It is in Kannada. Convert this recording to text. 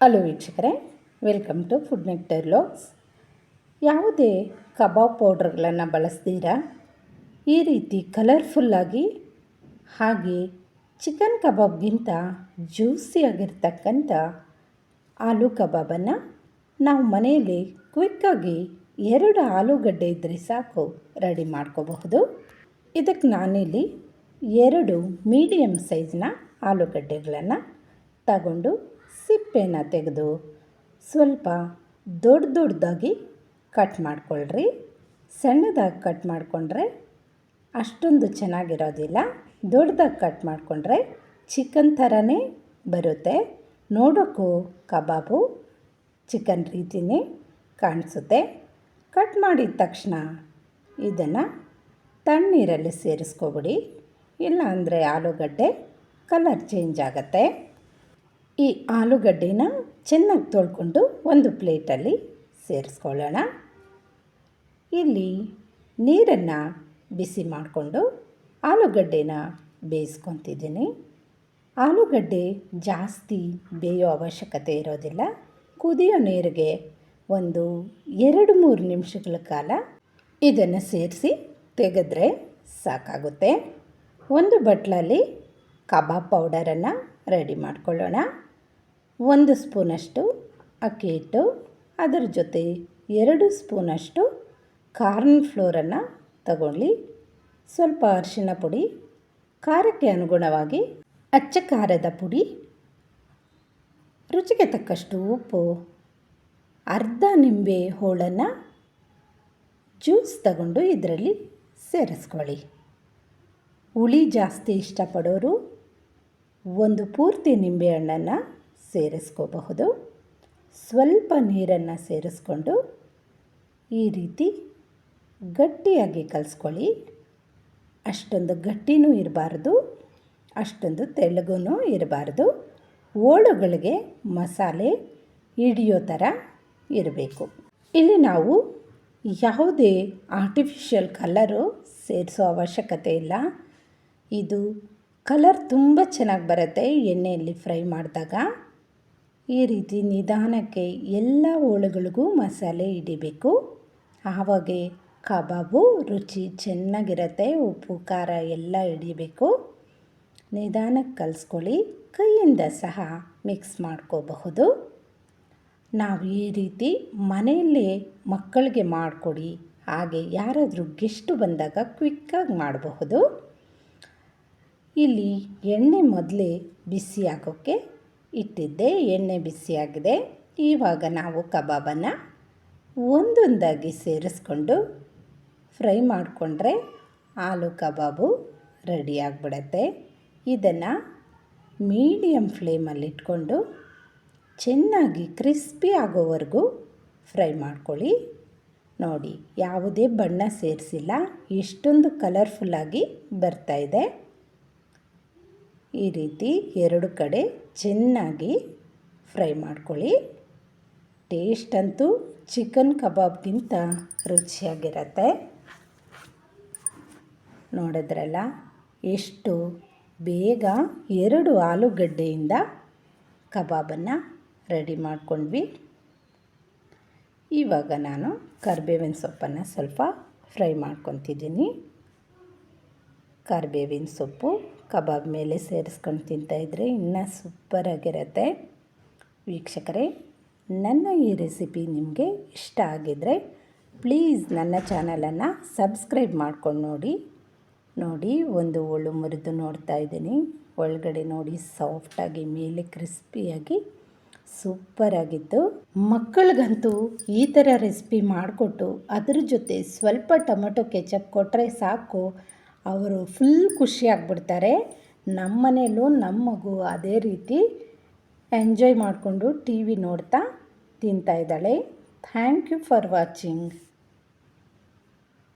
ಹಲೋ ವೀಕ್ಷಕರೇ, welcome to food nectar logs ಯಾವುದೇ ಕಬಾಬ್ ಪೌಡ್ರ್ಗಳನ್ನು ಬಳಸ್ತೀರಾ? ಈ ರೀತಿ ಕಲರ್ಫುಲ್ಲಾಗಿ ಹಾಗೆ ಚಿಕನ್ ಕಬಾಬ್ಗಿಂತ ಜ್ಯೂಸಿಯಾಗಿರ್ತಕ್ಕಂಥ ಆಲೂ ಕಬಾಬನ್ನು ನಾವು ಮನೆಯಲ್ಲಿ ಕ್ವಿಕ್ಕಾಗಿ ಎರಡು ಆಲೂಗಡ್ಡೆ ಇದ್ದರೆ ಸಾಕು ರೆಡಿ ಮಾಡ್ಕೋಬಹುದು. ಇದಕ್ಕೆ ನಾನಿಲ್ಲಿ ಎರಡು ಮೀಡಿಯಮ್ ಸೈಜ್ನ ಆಲೂಗಡ್ಡೆಗಳನ್ನು ತಗೊಂಡು ಸಿಪ್ಪೆನ ತೆಗೆದು ಸ್ವಲ್ಪ ದೊಡ್ಡ ದೊಡ್ಡದಾಗಿ ಕಟ್ ಮಾಡ್ಕೊಳ್ರಿ. ಸಣ್ಣದಾಗಿ ಕಟ್ ಮಾಡಿಕೊಂಡ್ರೆ ಅಷ್ಟೊಂದು ಚೆನ್ನಾಗಿರೋದಿಲ್ಲ. ದೊಡ್ಡದಾಗಿ ಕಟ್ ಮಾಡಿಕೊಂಡ್ರೆ ಚಿಕನ್ ಥರನೇ ಬರುತ್ತೆ. ನೋಡೋಕ್ಕೂ ಕಬಾಬು ಚಿಕನ್ ರೀತಿಯೇ ಕಾಣಿಸುತ್ತೆ. ಕಟ್ ಮಾಡಿದ ತಕ್ಷಣ ಇದನ್ನು ತಣ್ಣೀರಲ್ಲಿ ಸೇರಿಸ್ಕೊಬಿಡಿ. ಇಲ್ಲ ಅಂದರೆ ಆಲೂಗಡ್ಡೆ ಕಲರ್ ಚೇಂಜ್ ಆಗುತ್ತೆ. ಈ ಆಲೂಗಡ್ಡೆನ ಚೆನ್ನಾಗಿ ತೊಳ್ಕೊಂಡು ಒಂದು ಪ್ಲೇಟಲ್ಲಿ ಸೇರಿಸ್ಕೊಳ್ಳೋಣ. ಇಲ್ಲಿ ನೀರನ್ನು ಬಿಸಿ ಮಾಡಿಕೊಂಡು ಆಲೂಗಡ್ಡೆನ ಬೇಯಿಸ್ಕೊತಿದ್ದೀನಿ. ಆಲೂಗಡ್ಡೆ ಜಾಸ್ತಿ ಬೇಯೋ ಅವಶ್ಯಕತೆ ಇರೋದಿಲ್ಲ. ಕುದಿಯೋ ನೀರಿಗೆ ಒಂದು ಎರಡು ಮೂರು ನಿಮಿಷಗಳ ಕಾಲ ಇದನ್ನು ಸೇರಿಸಿ ತೆಗೆದ್ರೆ ಸಾಕಾಗುತ್ತೆ. ಒಂದು ಬಟ್ಲಲ್ಲಿ ಕಬಾಬ್ ಪೌಡರನ್ನು ರೆಡಿ ಮಾಡ್ಕೊಳ್ಳೋಣ. ಒಂದು ಸ್ಪೂನಷ್ಟು ಅಕ್ಕಿ ಹಿಟ್ಟು, ಅದರ ಜೊತೆ ಎರಡು ಸ್ಪೂನಷ್ಟು ಕಾರ್ನ್ ಫ್ಲೋರನ್ನು ತಗೊಳ್ಳಿ. ಸ್ವಲ್ಪ ಅರಿಶಿನ ಪುಡಿ, ಖಾರಕ್ಕೆ ಅನುಗುಣವಾಗಿ ಅಚ್ಚ ಖಾರದ ಪುಡಿ, ರುಚಿಗೆ ತಕ್ಕಷ್ಟು ಉಪ್ಪು, ಅರ್ಧ ನಿಂಬೆ ಹೋಳನ್ನು ಜ್ಯೂಸ್ ತಗೊಂಡು ಇದರಲ್ಲಿ ಸೇರಿಸ್ಕೊಳ್ಳಿ. ಹುಳಿ ಜಾಸ್ತಿ ಇಷ್ಟಪಡೋರು ಒಂದು ಪೂರ್ತಿ ನಿಂಬೆಹಣ್ಣನ್ನು ಸೇರಿಸ್ಕೋಬಹುದು. ಸ್ವಲ್ಪ ನೀರನ್ನು ಸೇರಿಸ್ಕೊಂಡು ಈ ರೀತಿ ಗಟ್ಟಿಯಾಗಿ ಕಲಿಸ್ಕೊಳ್ಳಿ. ಅಷ್ಟೊಂದು ಗಟ್ಟಿನೂ ಇರಬಾರ್ದು, ಅಷ್ಟೊಂದು ತೆಳ್ಳಗೂ ಇರಬಾರ್ದು. ಓಳುಗಳಿಗೆ ಮಸಾಲೆ ಹಿಡಿಯೋ ಥರ ಇರಬೇಕು. ಇಲ್ಲಿ ನಾವು ಯಾವುದೇ ಆರ್ಟಿಫಿಷಿಯಲ್ ಕಲರು ಸೇರಿಸೋ ಅವಶ್ಯಕತೆ ಇಲ್ಲ. ಇದು ಕಲರ್ ತುಂಬ ಚೆನ್ನಾಗಿ ಬರುತ್ತೆ ಎಣ್ಣೆಯಲ್ಲಿ ಫ್ರೈ ಮಾಡಿದಾಗ. ಈ ರೀತಿ ನಿಧಾನಕ್ಕೆ ಎಲ್ಲ ಹೋಳುಗಳಿಗೂ ಮಸಾಲೆ ಹಿಡಿಬೇಕು ಆವಾಗೆ ಕಬಾಬು ರುಚಿ ಚೆನ್ನಾಗಿರತ್ತೆ, ಉಪ್ಪು, ಖಾರ ಎಲ್ಲ ಹಿಡಿಬೇಕು ನಿಧಾನಕ್ಕೆ ಕಲಿಸ್ಕೊಳ್ಳಿ, ಕೈಯಿಂದ ಸಹ ಮಿಕ್ಸ್ ಮಾಡ್ಕೋಬಹುದು. ನಾವು ಈ ರೀತಿ ಮನೆಯಲ್ಲೇ ಮಕ್ಕಳಿಗೆ ಮಾಡಿಕೊಡಿ, ಹಾಗೆ ಯಾರಾದರೂ ಗೆಸ್ಟು ಬಂದಾಗ ಕ್ವಿಕ್ಕಾಗಿ ಮಾಡಬಹುದು. ಇಲ್ಲಿ ಎಣ್ಣೆ ಮೊದಲೇ ಬಿಸಿ ಆಗೋಕ್ಕೆ ಇಟ್ಟಿದ್ದೆ, ಎಣ್ಣೆ ಬಿಸಿಯಾಗಿದೆ. ಇವಾಗ ನಾವು ಕಬಾಬನ್ನು ಒಂದೊಂದಾಗಿ ಸೇರಿಸ್ಕೊಂಡು ಫ್ರೈ ಮಾಡಿಕೊಂಡ್ರೆ ಆಲೂ ಕಬಾಬು ರೆಡಿ ಆಗಿಬಿಡತ್ತೆ. ಇದನ್ನು ಮೀಡಿಯಮ್ ಫ್ಲೇಮಲ್ಲಿ ಇಟ್ಕೊಂಡು ಚೆನ್ನಾಗಿ ಕ್ರಿಸ್ಪಿ ಆಗೋವರೆಗೂ ಫ್ರೈ ಮಾಡ್ಕೊಳ್ಳಿ. ನೋಡಿ, ಯಾವುದೇ ಬಣ್ಣ ಸೇರಿಸಿಲ್ಲ, ಎಷ್ಟೊಂದು ಕಲರ್ಫುಲ್ಲಾಗಿ ಬರ್ತಾಯಿದೆ ಈ ರೀತಿ ಎರಡು ಕಡೆ ಚೆನ್ನಾಗಿ ಫ್ರೈ ಮಾಡ್ಕೊಳ್ಳಿ. ಟೇಸ್ಟ್ ಅಂತೂ ಚಿಕನ್ ಕಬಾಬ್ಗಿಂತ ರುಚಿಯಾಗಿರತ್ತೆ. ನೋಡಿದ್ರಲ್ಲ, ಎಷ್ಟು ಬೇಗ ಎರಡು ಆಲೂಗಡ್ಡೆಯಿಂದ ಕಬಾಬನ್ನು ರೆಡಿ ಮಾಡ್ಕೊಂಡ್ವಿ. ಇವಾಗ ನಾನು ಕರ್ಬೇವಿನ ಸೊಪ್ಪನ್ನು ಸ್ವಲ್ಪ ಫ್ರೈ ಮಾಡ್ಕೊತಿದ್ದೀನಿ. ಕರಿಬೇವಿನ ಸೊಪ್ಪು ಕಬಾಬ್ ಮೇಲೆ ಸೇರಿಸ್ಕೊಂಡು ತಿಂತಾಯಿದ್ರೆ ಇನ್ನೂ ಸೂಪರಾಗಿರುತ್ತೆ. ವೀಕ್ಷಕರೇ, ನನ್ನ ಈ ರೆಸಿಪಿ ನಿಮಗೆ ಇಷ್ಟ ಆಗಿದ್ದರೆ ಪ್ಲೀಸ್ ನನ್ನ ಚಾನಲನ್ನು ಸಬ್ಸ್ಕ್ರೈಬ್ ಮಾಡ್ಕೊಂಡು ನೋಡಿ. ನೋಡಿ, ಒಂದು ಒಳ್ಳು ಮುರಿದು ನೋಡ್ತಾ ಇದ್ದೀನಿ. ಒಳಗಡೆ ನೋಡಿ, ಸಾಫ್ಟಾಗಿ, ಮೇಲೆ ಕ್ರಿಸ್ಪಿಯಾಗಿ ಸೂಪರಾಗಿತ್ತು. ಮಕ್ಕಳಿಗಂತೂ ಈ ಥರ ರೆಸಿಪಿ ಮಾಡಿಕೊಟ್ಟು ಅದ್ರ ಜೊತೆ ಸ್ವಲ್ಪ ಟೊಮೆಟೊ ಕೆಚಪ್ ಕೊಟ್ಟರೆ ಸಾಕು. ಅವರು ಫುಲ್ ಖುಷಿಯಾಗ್ಬಿಡ್ತಾರೆ. ನಮ್ಮ ಮನೇಲೂ ನಮ್ಮ ಮಗು ಅದೇ ರೀತಿ ಎಂಜಾಯ್ ಮಾಡಿಕೊಂಡು ಟಿ ವಿ ನೋಡ್ತಾ ತಿಂತಾ ಇದ್ದಾಳೆ. Thank you for watching